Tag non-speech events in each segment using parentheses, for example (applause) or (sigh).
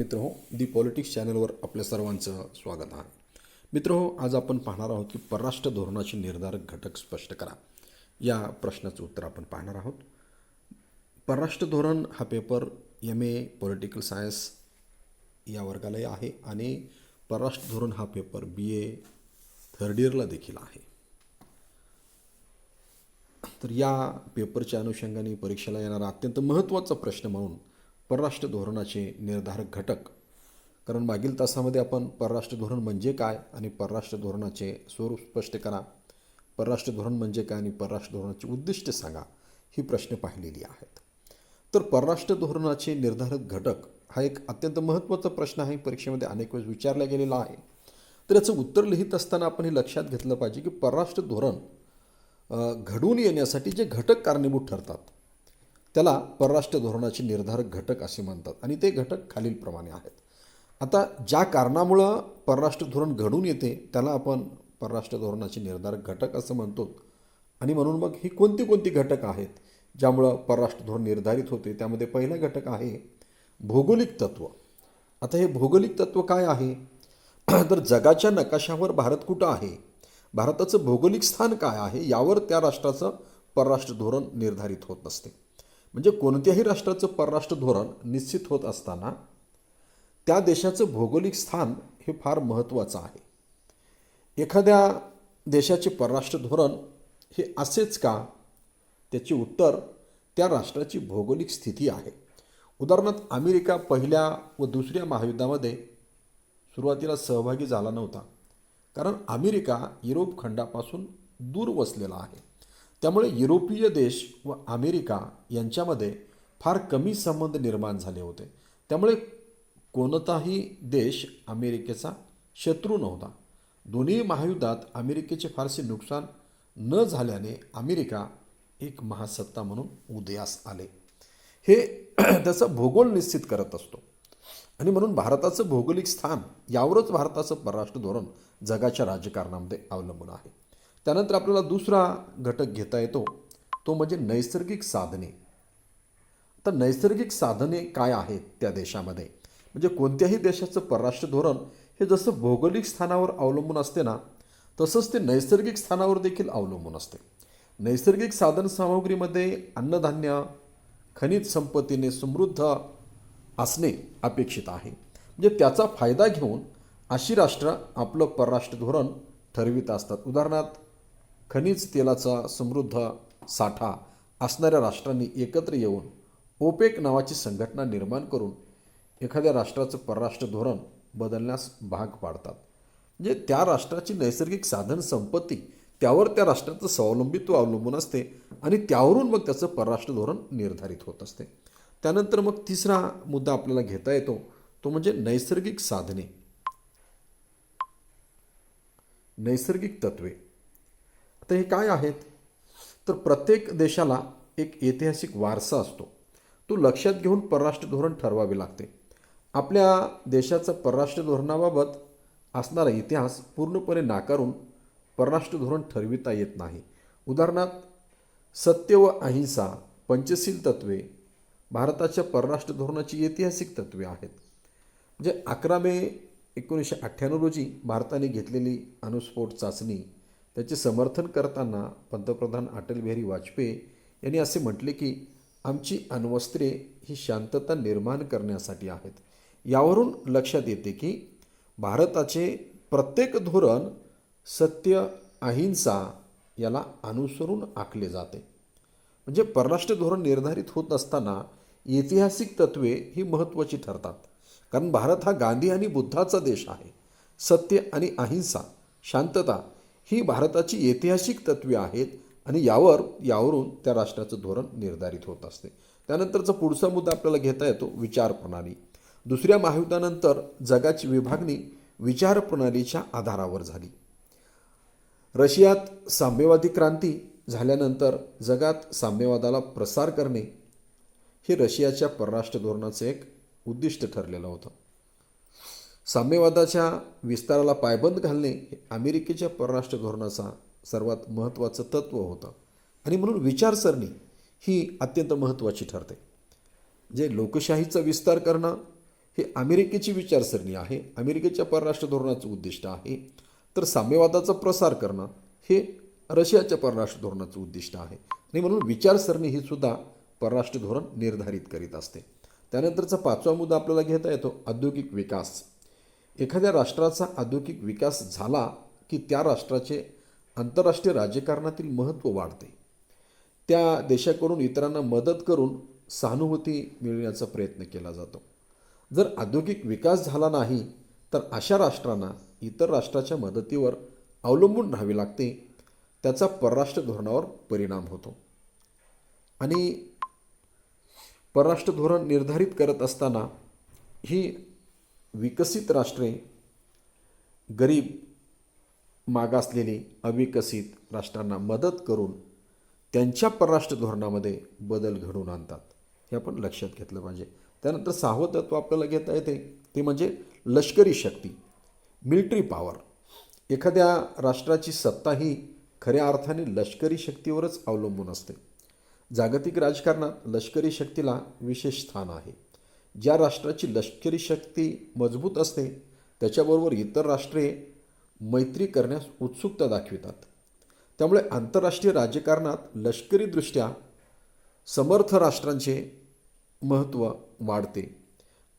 मित्र हो दी पॉलिटिक्स चॅनलवर आपल्या सर्वांचं स्वागत आहे. मित्र हो आज आपण पाहणार आहोत की परराष्ट्र धोरणाचे निर्धारक घटक स्पष्ट करा. या प्रश्नाचं उत्तर आपण पाहणार आहोत. परराष्ट्र धोरण हा paper M A political science या वर्गालाही आहे आणि परराष्ट्र धोरण हा पेपर बी ए थर्ड इयरला देखील आहे. तर या पेपरच्या अनुषंगाने परीक्षेला येणारा अत्यंत महत्त्वाचा प्रश्न म्हणून परराष्ट्र धोरणाचे निर्धारक घटक. कारण मागील तासामध्ये आपण परराष्ट्र धोरण म्हणजे काय आणि परराष्ट्र धोरणाचे स्वरूप स्पष्ट करा. परराष्ट्र धोरण म्हणजे काय आणि परराष्ट्र धोरणाची उद्दिष्ट सांगा ही प्रश्न पाहिलेली आहेत. तर परराष्ट्र धोरणाचे निर्धारक घटक हा एक अत्यंत महत्त्वाचा प्रश्न आहे. परीक्षेमध्ये अनेक वेळेस विचारला गेलेला आहे. तर याचं उत्तर लिहित असताना आपण हे लक्षात घेतलं पाहिजे की परराष्ट्र धोरण घडून येण्यासाठी जे घटक कारणीभूत ठरतात त्याला परराष्ट्र धोरणाचे निर्धारक घटक असे म्हणतात आणि ते घटक खालीलप्रमाणे आहेत. आता ज्या कारणामुळं परराष्ट्र धोरण घडून येते त्याला आपण परराष्ट्र धोरणाचे निर्धारक घटक असं म्हणतो. आणि म्हणून मग ही कोणती कोणती घटक आहेत ज्यामुळं परराष्ट्र धोरण निर्धारित होते त्यामध्ये पहिला घटक आहे भौगोलिक तत्व. आता हे भौगोलिक तत्व काय आहे? (clears throat) तर जगाच्या नकाशावर भारत कुठं आहे? भारताचं भौगोलिक स्थान काय आहे? यावर त्या राष्ट्राचं परराष्ट्र धोरण निर्धारित होत असते म्हणजे कोणत्याही राष्ट्राचं परराष्ट्र धोरण निश्चित होत असताना त्या देशाचं भौगोलिक स्थान हे फार महत्त्वाचं आहे. एखाद्या देशाचे परराष्ट्र धोरण हे असेच का? त्याचे उत्तर त्या राष्ट्राची भौगोलिक स्थिती आहे. उदाहरणार्थ अमेरिका पहिल्या व दुसऱ्या महायुद्धामध्ये सुरुवातीला सहभागी झाला नव्हता. कारण अमेरिका युरोप खंडापासून दूर वसलेला आहे. त्यामुळे युरोपीय देश व अमेरिका यांच्यामध्ये फार कमी संबंध निर्माण झाले होते. त्यामुळे कोणताही देश अमेरिकेचा शत्रू नव्हता. दोन्ही महायुद्धात अमेरिकेचे फारसे नुकसान न झाल्याने अमेरिका एक महासत्ता म्हणून उदयास आले. हे (clears throat) त्याचं भूगोल निश्चित करत असतो. आणि म्हणून भारताचं भौगोलिक स्थान यावरच भारताचं परराष्ट्र धोरण जगाच्या राजकारणामध्ये अवलंबून आहे. त्यानंतर आपल्याला दुसरा घटक घेता येतो. तो म्हणजे नैसर्गिक साधने. तर नैसर्गिक साधने काय आहेत त्या देशामध्ये? म्हणजे कोणत्याही देशाचं परराष्ट्र धोरण हे जसं भौगोलिक स्थानावर अवलंबून असते ना तसंच ते नैसर्गिक स्थानावर देखील अवलंबून असते. नैसर्गिक साधन सामग्रीमध्ये अन्नधान्य खनिज संपत्तीने समृद्ध असणे अपेक्षित आहे. म्हणजे त्याचा फायदा घेऊन अशी राष्ट्र आपलं परराष्ट्र धोरण ठरवित असतात. उदाहरणार्थ खनिज तेलाचा समृद्ध साठा असणाऱ्या राष्ट्रांनी एकत्र येऊन ओपेक नावाची संघटना निर्माण करून एखाद्या राष्ट्राचं परराष्ट्र धोरण बदलण्यास भाग पाडतात. म्हणजे त्या राष्ट्राची नैसर्गिक साधन संपत्ती त्यावर त्या राष्ट्राचं स्वावलंबित्व अवलंबून असते आणि त्यावरून मग त्याचं परराष्ट्र धोरण निर्धारित होत असते. त्यानंतर मग तिसरा मुद्दा आपल्याला घेता येतो तो म्हणजे नैसर्गिक साधने. नैसर्गिक तत्वे. तर हे काय आहेत? तर प्रत्येक देशाला एक ऐतिहासिक वारसा असतो. तो लक्षात घेऊन परराष्ट्र धोरण ठरवावे लागते. आपल्या देशाचं परराष्ट्र धोरणाबाबत असणारा इतिहास पूर्णपणे नाकारून परराष्ट्र धोरण ठरविता येत नाही. उदाहरणार्थ सत्य व अहिंसा पंचशील तत्वे भारताच्या परराष्ट्र धोरणाची ऐतिहासिक तत्वे आहेत. म्हणजे अकरा मे एकोणीसशे अठ्ठ्याण्णव रोजी भारताने घेतलेली अणुस्फोट चाचणी त्याचे समर्थन करताना पंतप्रधान अटल बिहारी वाजपेयी यांनी असे म्हटले की आमची अण्वस्त्रे ही शांतता निर्माण करण्यासाठी आहेत. यावरून लक्षात येते की भारताचे प्रत्येक धोरण सत्य अहिंसा याला अनुसरून आखले जाते. म्हणजे परराष्ट्र धोरण निर्धारित होत असताना ऐतिहासिक तत्वे ही महत्त्वाची ठरतात. कारण भारत हा गांधी आणि बुद्धाचा देश आहे. सत्य आणि अहिंसा शांतता ही भारताची ऐतिहासिक तत्वे आहेत आणि यावर यावरून त्या राष्ट्राचं धोरण निर्धारित होत असते. त्यानंतरचा पुढचा मुद्दा आपल्याला घेता येतो विचार प्रणाली. दुसऱ्या महायुद्धानंतर जगाची विभागणी विचार प्रणालीच्या आधारावर झाली. रशियात साम्यवादी क्रांती झाल्यानंतर जगात साम्यवादाला प्रसार करणे हे रशियाच्या परराष्ट्र धोरणाचं एक उद्दिष्ट ठरलेलं होतं. साम्यवादाच्या विस्ताराला पायबंद घालणे हे अमेरिकेच्या परराष्ट्र धोरणाचा सर्वात महत्त्वाचं तत्त्व होतं. आणि म्हणून विचारसरणी ही अत्यंत महत्त्वाची ठरते. जे लोकशाहीचा विस्तार करणं हे अमेरिकेची विचारसरणी आहे अमेरिकेच्या परराष्ट्र धोरणाचं उद्दिष्ट आहे तर साम्यवादाचा प्रसार करणं हे रशियाच्या परराष्ट्र धोरणाचं उद्दिष्ट आहे. आणि म्हणून विचारसरणी ही सुद्धा परराष्ट्र धोरण निर्धारित करीत असते. त्यानंतरचा पाचवा मुद्दा आपल्याला घेता येतो औद्योगिक विकास. एखाद्या राष्ट्राचा औद्योगिक विकास झाला की त्या राष्ट्राचे आंतरराष्ट्रीय राजकारणातील महत्त्व वाढते. त्या देशाकडून इतरांना मदत करून सहानुभूती मिळण्याचा प्रयत्न केला जातो. जर औद्योगिक विकास झाला नाही तर अशा राष्ट्रांना इतर राष्ट्राच्या मदतीवर अवलंबून राहावे लागते त्याचा परराष्ट्र धोरणावर परिणाम होतो. आणि परराष्ट्र धोरण निर्धारित करत असताना ही विकसित राष्ट्रे गरीब मागासलेली अविकसित राष्ट्रांना मदत करून त्यांच्या परराष्ट्र धोरणामध्ये बदल घडवून आणतात. हे आपण लक्षात घेतलं पाहिजे. त्यानंतर सहावं तत्व आपल्याला घेता येते. ते म्हणजे लष्करी शक्ती मिलिटरी पॉवर एखाद्या राष्ट्राची सत्ता ही खऱ्या अर्थाने लष्करी शक्तीवरच अवलंबून असते. जागतिक राजकारणात लष्करी शक्तीला विशेष स्थान आहे. ज्या राष्ट्राची लष्करी शक्ती मजबूत असते त्याच्याबरोबर इतर राष्ट्रे मैत्री करण्यास उत्सुकता दाखवितात. त्यामुळे आंतरराष्ट्रीय राजकारणात लष्करीदृष्ट्या समर्थ राष्ट्रांचे महत्त्व वाढते.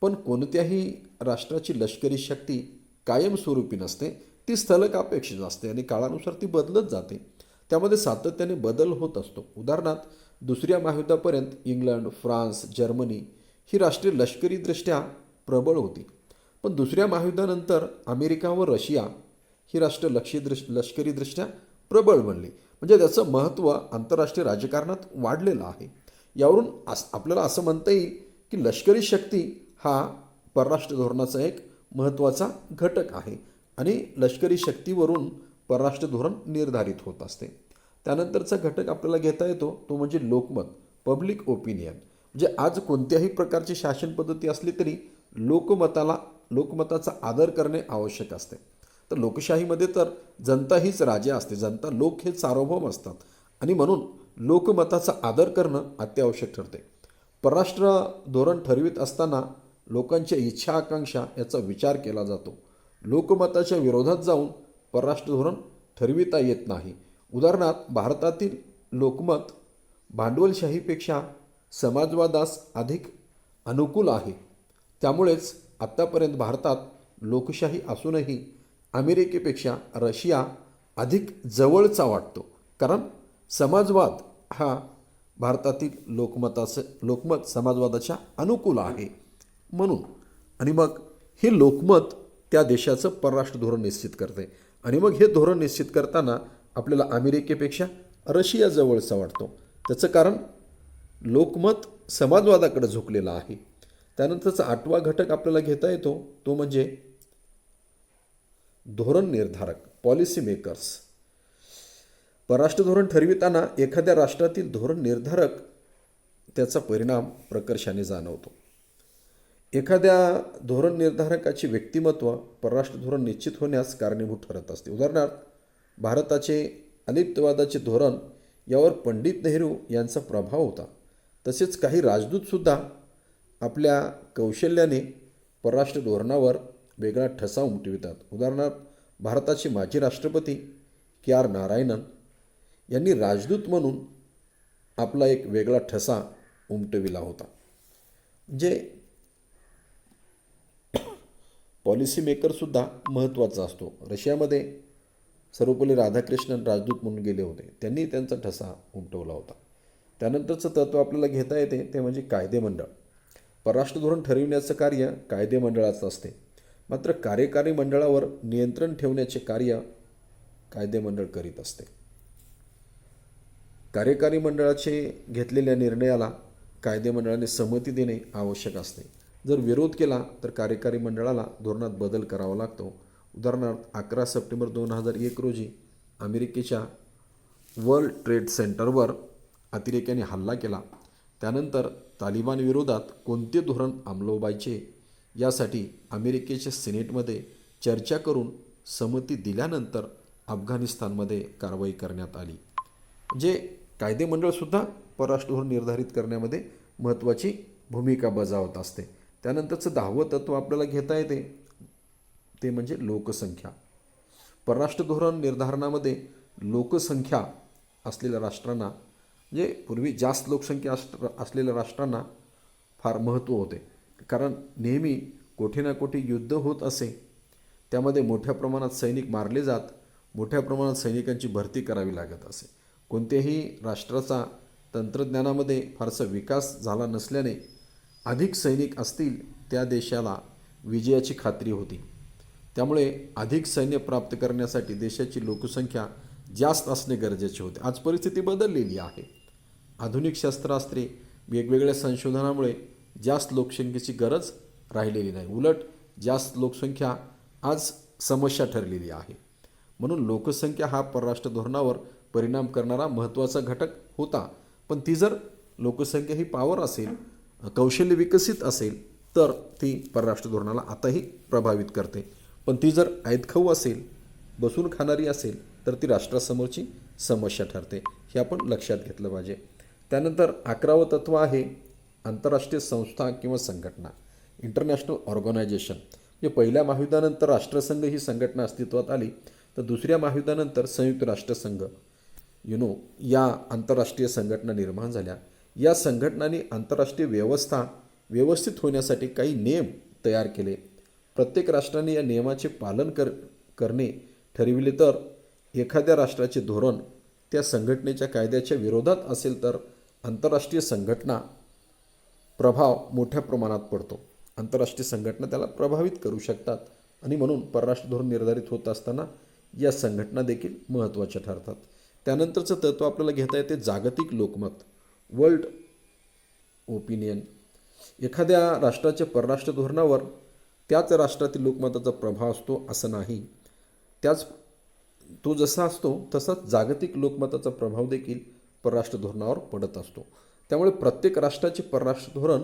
पण कोणत्याही राष्ट्राची लष्करी शक्ती कायमस्वरूपी नसते ती स्थलक अपेक्षित असते आणि काळानुसार ती बदलत जाते. त्यामध्ये सातत्याने बदल होत असतो. उदाहरणार्थ दुसऱ्या महायुद्धापर्यंत इंग्लंड फ्रान्स जर्मनी ही राष्ट्रे लष्करीदृष्ट्या प्रबळ होती. पण दुसऱ्या महायुद्धानंतर अमेरिका व रशिया ही राष्ट्र लक्षीदृश लष्करीदृष्ट्या प्रबळ बनली. म्हणजे त्याचं महत्त्व आंतरराष्ट्रीय राजकारणात वाढलेलं आहे. यावरून आस आपल्याला असं म्हणता येईल की लष्करी शक्ती हा परराष्ट्र धोरणाचा एक महत्त्वाचा घटक आहे आणि लष्करी शक्तीवरून परराष्ट्र धोरण निर्धारित होत असते. त्यानंतरचा घटक आपल्याला घेता येतो तो म्हणजे लोकमत पब्लिक ओपिनियन. म्हणजे आज कोणत्याही प्रकारची शासन पद्धती असली तरी लोकमताला लोकमताचा आदर करणे आवश्यक असते. तर लोकशाहीमध्ये तर जनता हीच राजा असते. जनता लोक हे सार्वभौम असतात. आणि म्हणून लोकमताचा आदर करणं अत्यावश्यक ठरते. परराष्ट्र धोरण ठरवित असताना लोकांच्या इच्छा आकांक्षा याचा विचार केला जातो. लोकमताच्या विरोधात जाऊन परराष्ट्र धोरण ठरविता येत नाही. उदाहरणार्थ भारतातील लोकमत भांडवलशाहीपेक्षा समाजवादास अधिक अनुकूल आहे. त्यामुळेच आत्तापर्यंत भारतात लोकशाही असूनही अमेरिकेपेक्षा रशिया अधिक जवळचा वाटतो. कारण समाजवाद हा भारतातील लोकमताचं लोकमत समाजवादाच्या अनुकूल आहे. म्हणून आणि मग हे लोकमत त्या देशाचं परराष्ट्र धोरण निश्चित करते. आणि मग हे धोरण निश्चित करताना आपल्याला अमेरिकेपेक्षा रशिया जवळचा वाटतो. त्याचं कारण लोकमत समाजवादाकडे झोकलेलं आहे. त्यानंतरचा आठवा घटक आपल्याला घेता येतो. तो म्हणजे धोरण निर्धारक पॉलिसी मेकर्स परराष्ट्र धोरण ठरविताना एखाद्या राष्ट्रातील धोरण निर्धारक त्याचा परिणाम प्रकर्षाने जाणवतो. एखाद्या धोरण निर्धारकाचे व्यक्तिमत्व परराष्ट्र धोरण निश्चित होण्यास कारणीभूत ठरत असते. उदाहरणार्थ भारताचे अलिप्तवादाचे धोरण यावर पंडित नेहरू यांचा प्रभाव होता. तसेच काही राजदूतसुद्धा आपल्या कौशल्याने परराष्ट्र धोरणावर वेगळा ठसा उमटवितात. उदाहरणार्थ भारताचे माजी राष्ट्रपती के आर नारायणन यांनी राजदूत म्हणून आपला एक वेगळा ठसा उमटविला होता जे पॉलिसी मेकरसुद्धा महत्त्वाचा असतो. रशियामध्ये सर्वपल्ली राधाकृष्णन राजदूत म्हणून गेले होते. त्यांनी त्यांचा ठसा उमटवला होता. त्यानंतरचं तत्व आपल्याला घेता येते ते म्हणजे कायदेमंडळ परराष्ट्र धोरण ठरविण्याचं कार्य कायदेमंडळाचं असते. मात्र कार्यकारी मंडळावर नियंत्रण ठेवण्याचे कार्य कायदेमंडळ करीत असते. कार्यकारी मंडळाचे घेतलेल्या निर्णयाला कायदेमंडळाने संमती देणे आवश्यक असते. जर विरोध केला तर कार्यकारी मंडळाला धोरणात बदल करावा लागतो. उदाहरणार्थ अकरा सप्टेंबर दोन हजार एक रोजी अमेरिकेच्या वर्ल्ड ट्रेड सेंटरवर अतिरेक्याने हल्ला केला. त्यानंतर तालिबान विरोधात कोणते धोरण अंमलवायचे यासाठी अमेरिकेच्या सिनेटमध्ये चर्चा करून संमती दिल्यानंतर अफगाणिस्तानमध्ये कारवाई करण्यात आली. जे कायदेमंडळसुद्धा परराष्ट्र धोरण निर्धारित करण्यामध्ये महत्त्वाची भूमिका बजावत असते. त्यानंतरचं दहावं तत्व आपल्याला घेता येते. ते म्हणजे लोकसंख्या. परराष्ट्र धोरण निर्धारणामध्ये लोकसंख्या असलेल्या राष्ट्रांना म्हणजे पूर्वी जास्त लोकसंख्या अस असलेल्या राष्ट्रांना फार महत्त्व होते. कारण नेहमी कोठे ना कोठे युद्ध होत असे त्यामध्ये मोठ्या प्रमाणात सैनिक मारले जात मोठ्या प्रमाणात सैनिकांची भरती करावी लागत असे. कोणत्याही राष्ट्राचा तंत्रज्ञानामध्ये फारसा विकास झाला नसल्याने अधिक सैनिक असतील त्या देशाला विजयाची खात्री होती. त्यामुळे अधिक सैन्य प्राप्त करण्यासाठी देशाची लोकसंख्या जास्त असणे गरजेचे होते. आज परिस्थिती बदललेली आहे. आधुनिक शस्त्रास्त्रे वेगवेगळ्या संशोधनामुळे जास्त लोकसंख्येची गरज राहिलेली नाही. उलट जास्त लोकसंख्या आज समस्या ठरलेली आहे. म्हणून लोकसंख्या हा परराष्ट्र धोरणावर परिणाम करणारा महत्त्वाचा घटक होता. पण ती जर लोकसंख्या ही पावर असेल कौशल्य विकसित असेल तर ती परराष्ट्र धोरणाला आताही प्रभावित करते. पण ती जर ऐतखाऊ असेल बसून खाणारी असेल तर ती राष्ट्रासमोरची समस्या ठरते. हे आपण लक्षात घेतलं पाहिजे. त्यानंतर अकरावं तत्व आहे आंतरराष्ट्रीय संस्था किंवा संघटना इंटरनॅशनल ऑर्गनायझेशन म्हणजे पहिल्या महायुद्धानंतर राष्ट्रसंघ ही संघटना अस्तित्वात आली तर दुसऱ्या महायुद्धानंतर संयुक्त राष्ट्रसंघ. यु नो या आंतरराष्ट्रीय संघटना निर्माण झाल्या. या संघटनांनी आंतरराष्ट्रीय व्यवस्था व्यवस्थित होण्यासाठी काही नियम तयार केले. प्रत्येक राष्ट्राने या नियमाचे पालन कर करणे ठरविले तर एखाद्या राष्ट्राचे धोरण त्या संघटनेच्या कायद्याच्या विरोधात असेल तर आंतरराष्ट्रीय संघटना प्रभाव मोठ्या प्रमाणात पडतो. आंतरराष्ट्रीय संघटना त्याला प्रभावित करू शकतात आणि म्हणून परराष्ट्र धोरण निर्धारित होत असताना या संघटना देखील महत्त्वाच्या ठरतात. त्यानंतरचं तत्व आपल्याला घेता येते जागतिक लोकमत वर्ल्ड ओपिनियन. एखाद्या राष्ट्राच्या परराष्ट्र धोरणावर त्याच राष्ट्रातील लोकमताचा प्रभाव असतो असं नाही. त्याच तो जसा असतो तसाच जागतिक लोकमताचा प्रभाव देखील परराष्ट्र धोरणावर पडत असतो. त्यामुळे प्रत्येक राष्ट्राचे परराष्ट्र धोरण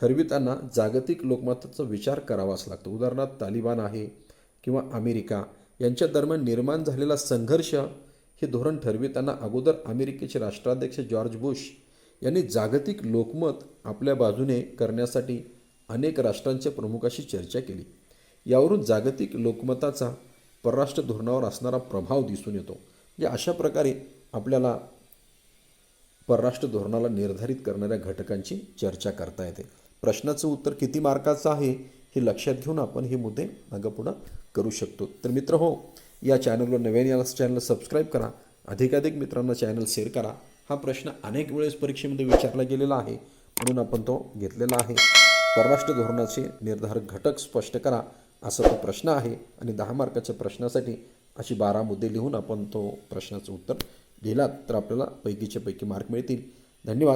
ठरविताना जागतिक लोकमताचा विचार करावाच लागतो. उदाहरणार्थ तालिबान आहे किंवा अमेरिका यांच्या दरम्यान निर्माण झालेला संघर्ष हे धोरण ठरविताना अगोदर अमेरिकेचे राष्ट्राध्यक्ष जॉर्ज बुश यांनी जागतिक लोकमत आपल्या बाजूने करण्यासाठी अनेक राष्ट्रांच्या प्रमुखाशी चर्चा केली. यावरून जागतिक लोकमताचा परराष्ट्र धोरणावर असणारा प्रभाव दिसून येतो. म्हणजे अशा प्रकारे आपल्याला परराष्ट्र धोरणाला निर्धारित करणाऱ्या घटकांची चर्चा करता येते. प्रश्नाचं उत्तर किती मार्काचं आहे हे लक्षात घेऊन आपण हे मुद्दे मागपुढं करू शकतो. तर मित्र हो या चॅनलवर नव्याने या चॅनल सबस्क्राईब करा. अधिकाधिक मित्रांना चॅनल शेअर करा. हा प्रश्न अनेक वेळेस परीक्षेमध्ये विचारला गेलेला आहे म्हणून आपण तो घेतलेला आहे. परराष्ट्र धोरणाचे निर्धारक घटक स्पष्ट करा असा तो प्रश्न आहे. आणि दहा मार्काच्या प्रश्नासाठी अशी बारा मुद्दे लिहून आपण तो प्रश्नाचं उत्तर दिलात तर आपल्याला पैकीच्या पैकी मार्क मिळतील. धन्यवाद.